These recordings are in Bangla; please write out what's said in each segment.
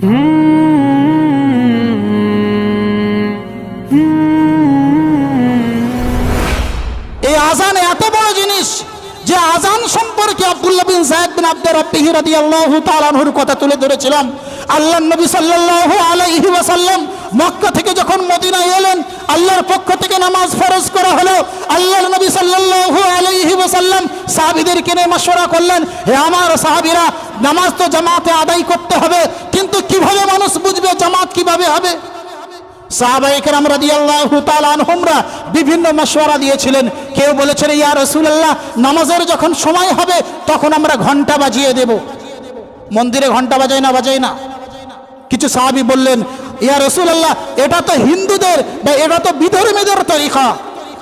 এই আজান এত বড় জিনিস যে আজান সম্পর্কে আব্দুল্লাহ বিন জায়েদ বিন আব্দুর রাব্বিহি কথা তুলে ধরেছিলাম। আল্লাহ নবী সাল্লাল্লাহু আলাইহি ওয়াসাল্লাম মক্কা থেকে যখন মদিনায় এলেন, আল্লাহর পক্ষ থেকে নামাজ ফরজ করা হলো। আল্লাহর নবী সাল্লাল্লাহু আলাইহি ওয়াসাল্লাম সাহাবীদেরকে নিয়ে মাশওয়ারা করলেন, হে আমার সাহাবীরা নামাজ তো জামাতে আদায় করতে হবে, কিন্তু কীভাবে মানুষ বুঝবে জামাত কীভাবে হবে? বিভিন্ন মশওয়ারা দিয়েছিলেন। কেউ বলেছেন, ইয়া রাসূলুল্লাহ, নামাজের যখন সময় হবে, তখন আমরা ঘণ্টা বাজিয়ে দেব। মন্দিরে ঘণ্টা বাজায় না বাজায় না। কিছু সাহাবী বললেন, ইয়া রাসূলুল্লাহ, এটা তো হিন্দুদের বা এটা তো বিধর্মীদের তরিকা।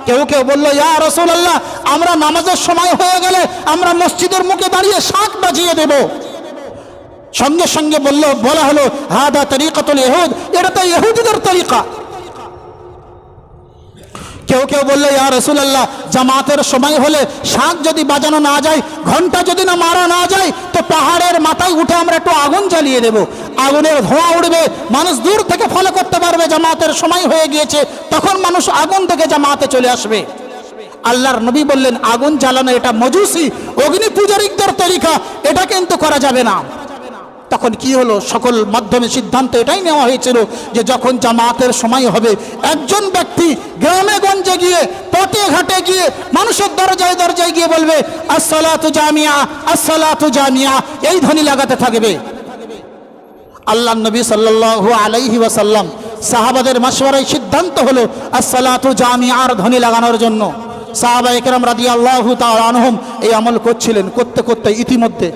কেউ কেউ বলল, ইয়া রাসূলুল্লাহ, আমরা নামাজের সময় হয়ে গেলে আমরা মসজিদের মুখে দাঁড়িয়ে শাঁখ বাজিয়ে দেবো। সঙ্গে সঙ্গে বলল, বলা হলো, হাদা তরিকাতুল ইহুদ, এটা তো ইহুদিদের তরিকা। কেউ কেউ বলল, ইয়া রসুলাল্লাহ, জামাতের সময় হলে শাঁখ যদি বাজানো না যায়, ঘণ্টা যদি না মারা না যায়, তো পাহাড়ের মাথায় উঠে আমরা একটু আগুন জ্বালিয়ে দেব। আগুনের ধোঁয়া উঠবে মানুষ দূর থেকে ফলো করতে পারবে, জামাতের সময় হয়ে গিয়েছে, তখন মানুষ আগুন থেকে জামাতে চলে আসবে। আল্লাহর নবী বললেন, আগুন জ্বালানো এটা মজুসি, অগ্নি পূজারিকদের তরিকা, এটা কিন্তু করা যাবে না। তখন কি হলো? সকল মাধ্যমে সিদ্ধান্ত এটাই নেওয়া হয়েছিল যে যখন জামাতের সময় হবে, একজন ব্যক্তি গ্রামে গঞ্জে গিয়ে পটে ঘাটে গিয়ে, মানুষের দরজায় দরজায় গিয়ে বলবে, আসসালাতু জামিয়া আসসালাতু জামিয়া। এই ধ্বনি লাগাতে থাকবে। আল্লাহ নবী সাল্লাল্লাহু আলাইহি ওয়াসাল্লাম সাহাবাদের মাসওয়ারায় সিদ্ধান্ত হলো, আসসালাতু জামিয়ার ধ্বনি লাগানোর জন্য। সাহাবা একরাম রাদিয়াল্লাহু তাআলা আনহুম এই আমল করছিলেন করতে করতে ইতিমধ্যে।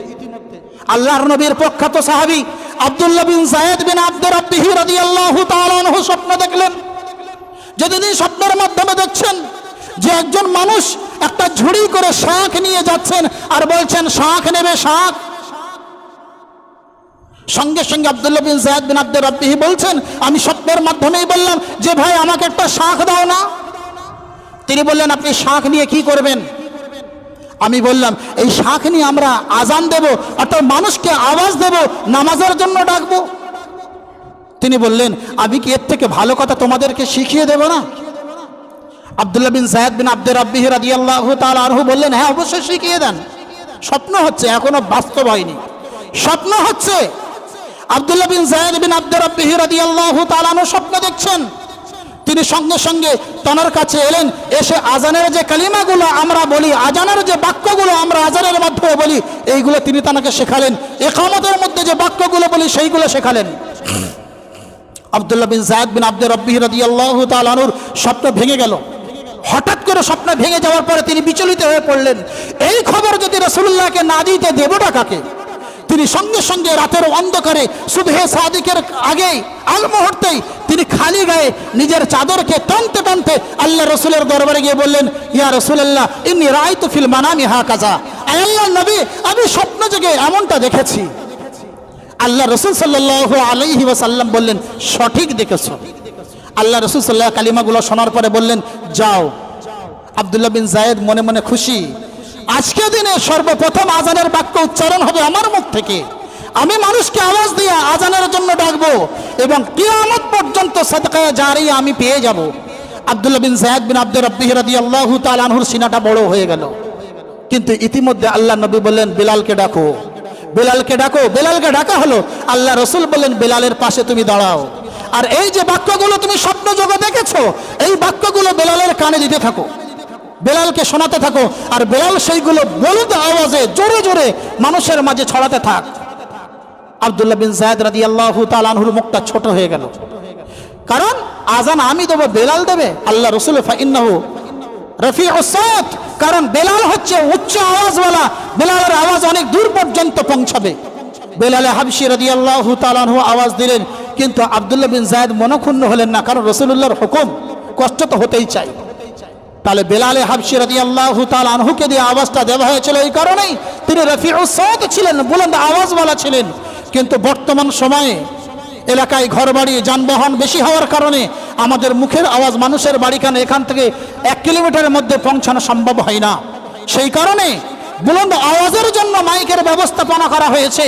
আল্লাহর নবীর প্রখ্যাত সাহাবী আব্দুল্লাহ বিন জায়েদ বিন আব্দুর রাব্বিহি রাদিয়াল্লাহু তাআলা আনহু স্বপ্ন দেখলেন। যদি তিনি স্বপ্নের মাধ্যমে দেখছেন যে একজন মানুষ একটা ঝুড়ি করে শাঁখ নিয়ে যাচ্ছেন আর বলছেন, শাঁখ নেবে শাঁখ। সঙ্গে সঙ্গে আব্দুল্লাহ বিন জায়েদ বিন আব্দুর রাব্বিহি বলছেন, আমি স্বপ্নের মাধ্যমেই বললাম যে, ভাই, আমাকে একটা শাঁখ দাও না। তিনি বললেন, আপনি শাঁখ নিয়ে কি করবেন? আমি বললাম, এই শাঁখ নিয়ে আমরা আজান দেব, অর্থাৎ মানুষকে আওয়াজ দেব, নামাজের জন্য ডাকবো? তিনি বললেন, আমি কি এর থেকে ভালো কথা তোমাদেরকে শিখিয়ে দেব না? আব্দুল্লাহ বিন জায়দ বিন আব্দুর রাব্বিহি আল্লাহ তাআলা আনহু বললেন হ্যাঁ অবশ্যই শিখিয়ে দেন। স্বপ্ন হচ্ছে, এখনও বাস্তব হয়নি। স্বপ্ন হচ্ছে, আব্দুল্লাহ বিন জায়দ বিন আব্দুর রাব্বিহি রাদিয়াল্লাহু তাআলা আনহু স্বপ্ন দেখছেন। তিনি সঙ্গে সঙ্গে তনার কাছে এলেন, এসে আজানের যে কালিমাগুলো আমরা বলি, আজানের যে বাক্যগুলো আমরা আজানের মাধ্যমে বলি, এইগুলো তিনি তাকে শেখালেন। একামতের মধ্যে যে বাক্যগুলো বলি, সেইগুলো শেখালেন। আব্দুল্লাহ বিন জায়দ বিন আব্দুর রব্বি রাদিয়াল্লাহু তাআলা আনহুর স্বপ্ন ভেঙে গেল। হঠাৎ করে স্বপ্ন ভেঙে যাওয়ার পরে তিনি বিচলিত হয়ে পড়লেন। এই খবর যদি রসুল্লাহকে না দিতে দেবটা কাকে? তিনি সঙ্গে সঙ্গে রাতের অন্ধকারে সুবহে সাদিকের আগেই আল মুহূর্তেই তিনি খালি গায়ে নিজের চাদরকে টানতে টানতে আল্লাহ রসুলের দরবারে গিয়ে বললেন, ইয়া রসুল্লাহ ইনি রায় তো ফিল মানামি হা কাজা আল্লাহ নবী, আমি স্বপ্ন জেগে এমনটা দেখেছি। আল্লাহ রসুল সাল্লাহ আলাইহি ওয়াসাল্লাম বললেন, সঠিক দেখেছ। আল্লাহ রসুল সাল্লাহ কালিমাগুলো শোনার পরে বললেন, যাও। আবদুল্লাহ বিন জায়েদ মনে মনে খুশি আজকে দিনে সর্বপ্রথম আজানের বাক্য উচ্চারণ হবে আমার মুখ থেকে। আমি মানুষকে আওয়াজ দিয়ে আজানের জন্য ডাকবো এবং কিয়ামত পর্যন্ত সদকায় জারি আমি পেয়ে যাব। আবদুল্লাহ বিন জায়েদ বিন আব্দুর রব্বিহ রাদিয়াল্লাহু তাআলা আনহুর সিনাটা বড় হয়ে গেল। কিন্তু ইতিমধ্যে আল্লাহ নবী বললেন, বিলালকে ডাকো। বেলালকে ডাকো। বেলালকে ডাকা হলো, আল্লাহ রসুল বললেন, বেলালের পাশে তুমি দাঁড়াও। আর এই যে বাক্যগুলো তুমি স্বপ্ন যোগে দেখেছ, এই বাক্যগুলো বেলালের কানে দিতে থাকো। বেলালকে শোনাতে থাকো। আর বেলাল সেইগুলো বলুদ আওয়াজে জোরে জোরে মানুষের মাঝে ছড়াতে থাক। আব্দুল্লাহ বিন জায়দ রাদি আল্লাহ তালানহুর মুখটা ছোট হয়ে গেল। কারণ আজান আমি দেবো, বেলাল দেবে, আল্লাহ রসুল ফাইন্নাহু রফি ওসাদ কারণ বেলাল হচ্ছে উচ্চ আওয়াজওয়ালা। বেলালের আওয়াজ অনেক দূর পর্যন্ত পৌঁছাবে। বেলালে হাবশি রাদি আল্লাহ আওয়াজ দিলেন। কিন্তু আবদুল্লাহ বিন জায়দ মনক্ষুণ্ণ হলেন না, কারণ রসুল্লাহর হুকুম কষ্ট তো হতেই চাই। তাহলে বেলালে হাবশি রাদি আল্লাহ আনহুকে দিয়ে আওয়াজটা দেওয়া হয়েছিল এই কারণেই। তিনি রফি ওসাদ ছিলেন, বুলন্দ আওয়াজওয়ালা ছিলেন। কিন্তু বর্তমান সময়ে এলাকায় ঘরবাড়ি, যানবাহন বেশি হওয়ার কারণে আমাদের মুখের আওয়াজ মানুষের বাড়িখানে এখান থেকে এক কিলোমিটারের মধ্যে পৌঁছানো সম্ভব হয় না। সেই কারণে বুলন্দ আওয়াজের জন্য মাইকের ব্যবস্থাপনা করা হয়েছে।